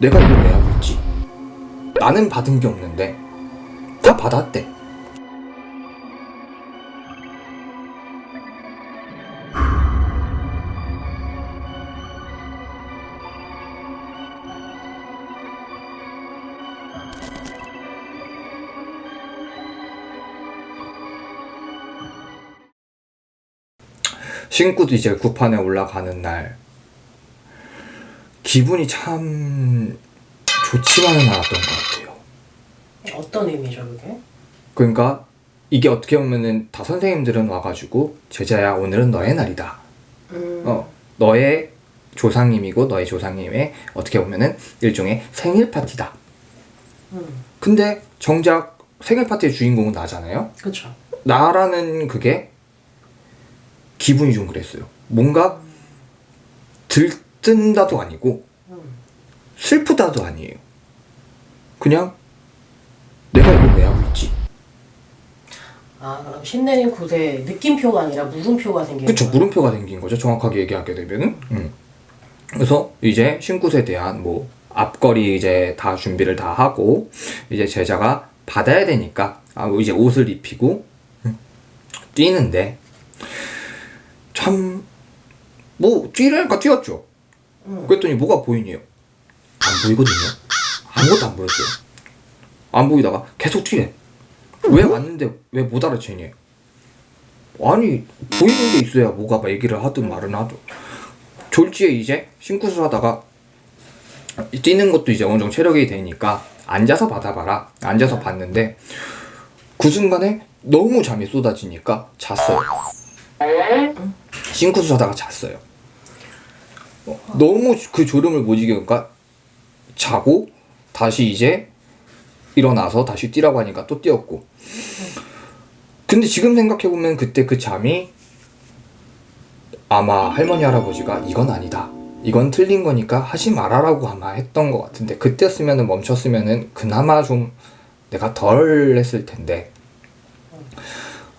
내가 이걸 왜 하고 있지? 나는 받은 게 없는데 다 받았대. 신구도 이제 구판에 올라가는 날 기분이 참 좋지만은 않았던 것 같아요. 어떤 의미죠 그게? 그러니까 이게 어떻게 보면은 다 선생님들은 와가지고 제자야 오늘은 너의 날이다. 음. 어 너의 조상님이고 너의 조상님의 어떻게 보면은 일종의 생일 파티다. 음. 근데 정작 생일 파티의 주인공은 나잖아요. 그쵸. 나라는 그게 기분이 좀 그랬어요. 뭔가 들 뜬다도 아니고 음. 슬프다도 아니에요. 그냥 내가 이걸 왜 하고 있지? 아 그럼 신내림 구대 느낌표가 아니라 물음표가 생기는 그쵸 거예요? 물음표가 생긴 거죠. 정확하게 얘기하게 되면은. 음. 그래서 이제 신굿에 대한 뭐 앞거리 이제 다 준비를 다 하고 이제 제자가 받아야 되니까 아, 이제 옷을 입히고 음, 뛰는데 참 뭐 뛰라니까 뛰었죠. 음. 그랬더니 뭐가 보이니요? 안 보이거든요. 아무것도 안 보였어요. 안 보이다가 계속 튀래. 왜 왔는데 왜 못 알아채니? 아니 보이는 게 있어야 뭐가 막 얘기를 하든 말은 하죠. 졸지에 이제 심구술 하다가 뛰는 것도 이제 어느 정도 체력이 되니까 앉아서 받아봐라. 앉아서 봤는데 그 순간에 너무 잠이 쏟아지니까 잤어요. 심구술 하다가 잤어요. 어, 너무 그 졸음을 못 이기니까 자고 다시 이제 일어나서 다시 뛰라고 하니까 또 뛰었고. 근데 지금 생각해보면 그때 그 잠이 아마 할머니 할아버지가 이건 아니다. 이건 틀린 거니까 하지 말아라고 아마 했던 것 같은데 그때였으면 멈췄으면 그나마 좀 내가 덜 했을 텐데.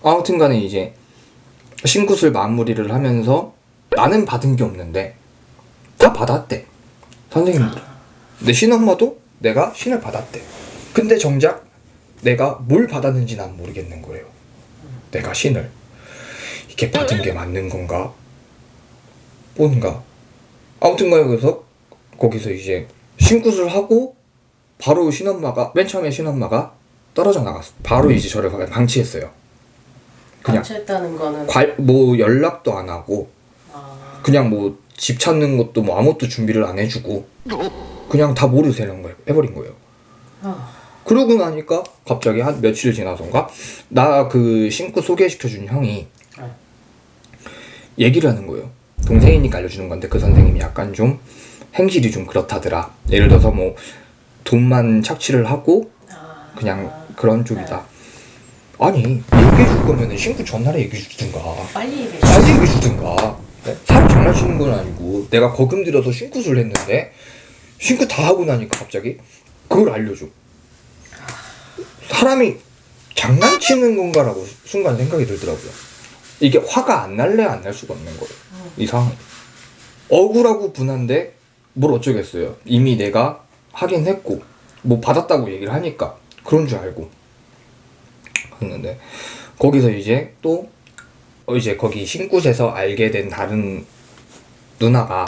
아무튼 간에 이제 신굿을 마무리를 하면서 나는 받은 게 없는데 다 받았대. 선생님들 내 신엄마도 내가 신을 받았대. 근데 정작 내가 뭘 받았는지 난 모르겠는 거예요. 내가 신을. 이게 받은 게 맞는 건가? 뭔가. 아무튼 간에 그래서 거기서 이제 신굿을 하고 바로 신엄마가 맨 처음에 신엄마가 떨어져 나갔어. 바로 이제 저를 방치했어요. 그냥 방치했다는 거는 관, 뭐 연락도 안 하고 아, 그냥 뭐 집 찾는 것도 뭐 아무것도 준비를 안 해주고 그냥 다 모르세는 거예요 해버린 거예요. 아, 그러고 나니까 갑자기 한 며칠 지나선가 나 그 신고 소개시켜준 형이 네. 얘기를 하는 거예요. 동생이니까 알려주는 건데 그 선생님이 약간 좀 행실이 좀 그렇다더라. 예를 들어서 뭐 돈만 착취를 하고 아, 그냥 그런 쪽이다. 아니 얘기해 줄 거면은 신고 전날에 얘기해 주든가. 빨리 얘기해 주든가 네? 사람 장난치는 건 아니고 내가 거금 들여서 신굿을 했는데 신굿 다 하고 나니까 갑자기 그걸 알려줘. 사람이 장난치는 건가라고 순간 생각이 들더라고요. 이게 화가 안 날래 안 날 수가 없는 거예요. 이 상황 억울하고 분한데 뭘 어쩌겠어요. 이미 내가 하긴 했고 뭐 받았다고 얘기를 하니까 그런 줄 알고 했는데 거기서 이제 또 어, 이제 거기 신굿에서 알게 된 다른 누나가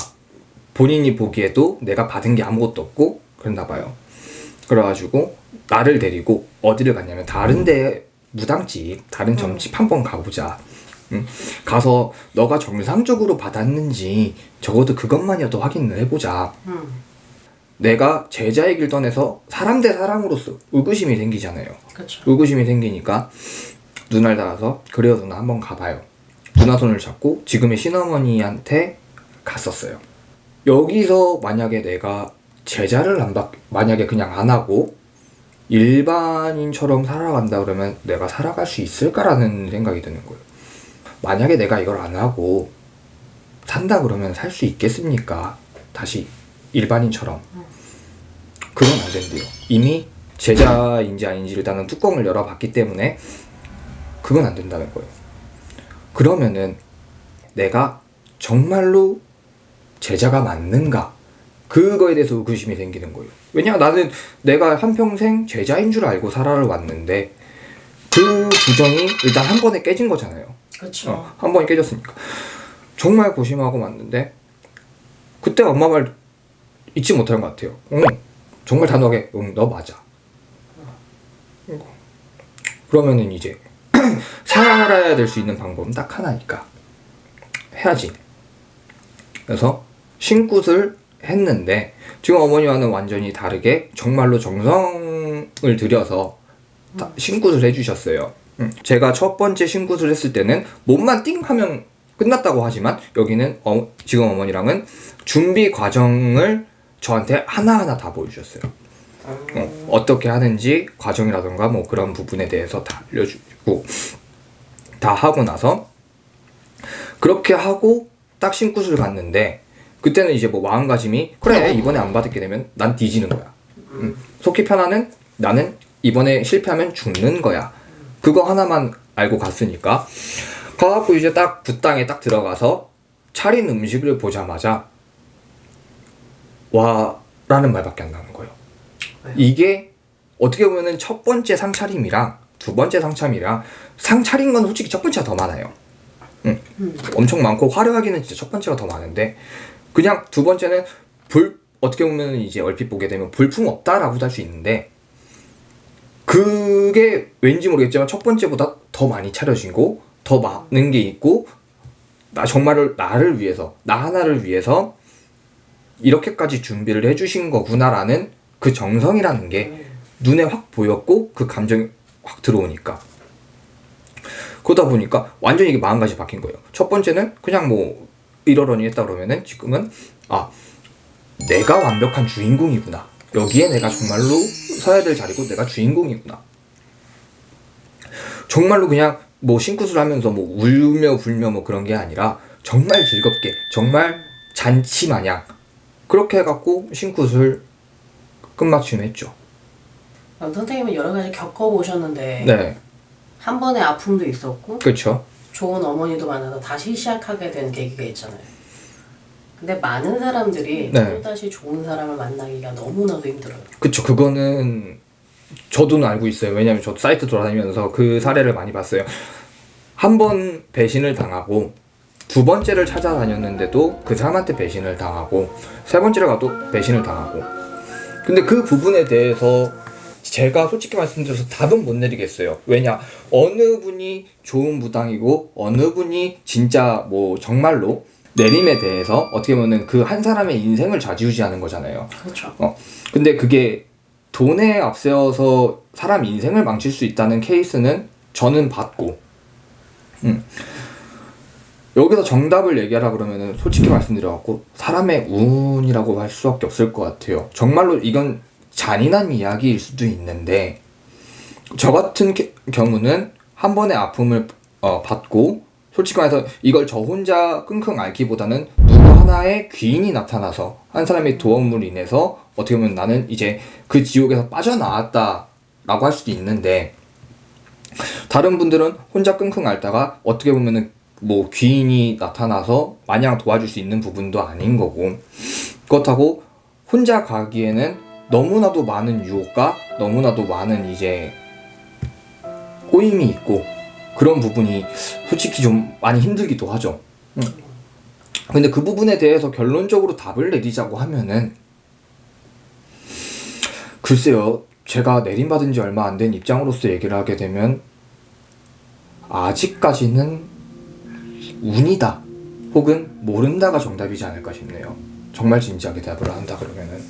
본인이 보기에도 내가 받은 게 아무것도 없고 그랬나 봐요. 그래가지고 나를 데리고 어디를 갔냐면 다른데 무당집 다른 점집 한번 가보자. 응? 가서 너가 정상적으로 받았는지 적어도 그것만이라도 확인을 해보자. 음, 내가 제자의 길 떠나서 사람 대 사람으로서 의구심이 생기잖아요. 그쵸. 의구심이 생기니까 누나를 따라서 그래요 누나 한번 가봐요. 손을 잡고 지금의 신어머니한테 갔었어요. 여기서 만약에 내가 제자를 안 받, 만약에 그냥 안 하고 일반인처럼 살아간다 그러면 내가 살아갈 수 있을까라는 생각이 드는 거예요. 만약에 내가 이걸 안 하고 산다 그러면 살 수 있겠습니까? 다시 일반인처럼. 그건 안 된대요. 이미 제자인지 아닌지 일단은 뚜껑을 열어봤기 때문에 그건 안 된다는 거예요. 그러면은 내가 정말로 제자가 맞는가? 그거에 대해서 의구심이 생기는 거예요. 왜냐 나는 내가 한평생 제자인 줄 알고 살아왔는데 그 부정이 일단 한 번에 깨진 거잖아요. 그렇죠. 어, 한 번에 깨졌으니까. 정말 고심하고 왔는데 그때 엄마 말 잊지 못하는 것 같아요. 응, 정말 단호하게 응, 너 맞아. 그러면은 이제 살아야 될 수 있는 방법은 딱 하나니까 해야지. 그래서 신굿을 했는데 지금 어머니와는 완전히 다르게 정말로 정성을 들여서 다- 신굿을 해주셨어요. 음, 제가 첫 번째 신굿을 했을 때는 몸만 띵 하면 끝났다고 하지만 여기는 어, 지금 어머니랑은 준비 과정을 저한테 하나하나 다 보여주셨어요. 어, 어떻게 하는지 과정이라던가 뭐 그런 부분에 대해서 다 알려주고 다 하고 나서 그렇게 하고 딱 신굿을 갔는데 그때는 이제 뭐 마음가짐이 그래 이번에 안 받게 되면 난 뒤지는 거야. 음, 속히 편하는 나는 이번에 실패하면 죽는 거야. 그거 하나만 알고 갔으니까 가갖고 이제 딱 붓당에 딱 들어가서 차린 음식을 보자마자 와라는 말밖에 안 나는 거예요. 왜요? 이게 어떻게 보면은 첫 번째 상차림이랑 두 번째 상차림이랑 상차린 건 솔직히 첫 번째가 더 많아요. 음. 엄청 많고 화려하기는 진짜 첫 번째가 더 많은데 그냥 두 번째는 불 어떻게 보면 이제 얼핏 보게 되면 볼품 없다라고도 할 수 있는데 그게 왠지 모르겠지만 첫 번째보다 더 많이 차려지고 더 많은 게 있고 나 정말을 나를 위해서 나 하나를 위해서 이렇게까지 준비를 해주신 거구나라는 그 정성이라는 게 눈에 확 보였고 그 감정이 확 들어오니까 그러다 보니까 완전히 이게 마음가짐이 바뀐 거예요. 첫 번째는 그냥 뭐 이러려니 했다 그러면은 지금은 아 내가 완벽한 주인공이구나. 여기에 내가 정말로 서야 될 자리고 내가 주인공이구나. 정말로 그냥 뭐 신굿을 하면서 뭐 울며 불며 뭐 그런 게 아니라 정말 즐겁게 정말 잔치 마냥 그렇게 해갖고 신굿을 끝마침했죠. 그럼 선생님은 여러 가지 겪어보셨는데 네, 한 번의 아픔도 있었고 그렇죠. 좋은 어머니도 만나서 다시 시작하게 된 계기가 있잖아요. 근데 많은 사람들이 네. 또다시 좋은 사람을 만나기가 너무나도 힘들어요. 그쵸 그거는 저도 알고 있어요 왜냐면 저 사이트 돌아다니면서 그 사례를 많이 봤어요 한 번 배신을 당하고 두 번째를 찾아다녔는데도 그 사람한테 배신을 당하고 세 번째를 가도 배신을 당하고 근데 그 부분에 대해서 제가 솔직히 말씀드려서 답은 못 내리겠어요 왜냐 어느 분이 좋은 무당이고 어느 분이 진짜 뭐 정말로 내림에 대해서 어떻게 보면 그 한 사람의 인생을 좌지우지하는 거잖아요 그렇죠. 어. 근데 그게 돈에 앞세워서 사람 인생을 망칠 수 있다는 케이스는 저는 봤고, 음. 여기서 정답을 얘기하라 그러면은 솔직히 말씀드려갖고 사람의 운이라고 할 수밖에 없을 것 같아요. 정말로 이건 잔인한 이야기일 수도 있는데 저 같은 게- 경우는 한 번의 아픔을 어, 받고 솔직히 말해서 이걸 저 혼자 끙끙 앓기보다는 누구 하나의 귀인이 나타나서 한 사람의 도움으로 인해서 어떻게 보면 나는 이제 그 지옥에서 빠져나왔다라고 할 수도 있는데 다른 분들은 혼자 끙끙 앓다가 어떻게 보면은 뭐 귀인이 나타나서 마냥 도와줄 수 있는 부분도 아닌 거고 그렇다고 혼자 가기에는 너무나도 많은 유혹과 너무나도 많은 이제 꼬임이 있고 그런 부분이 솔직히 좀 많이 힘들기도 하죠. 음. 근데 그 부분에 대해서 결론적으로 답을 내리자고 하면은 글쎄요, 제가 내림받은 지 얼마 안 된 입장으로서 얘기를 하게 되면 아직까지는 운이다 혹은 모른다가 정답이지 않을까 싶네요. 정말 진지하게 대답을 한다 그러면은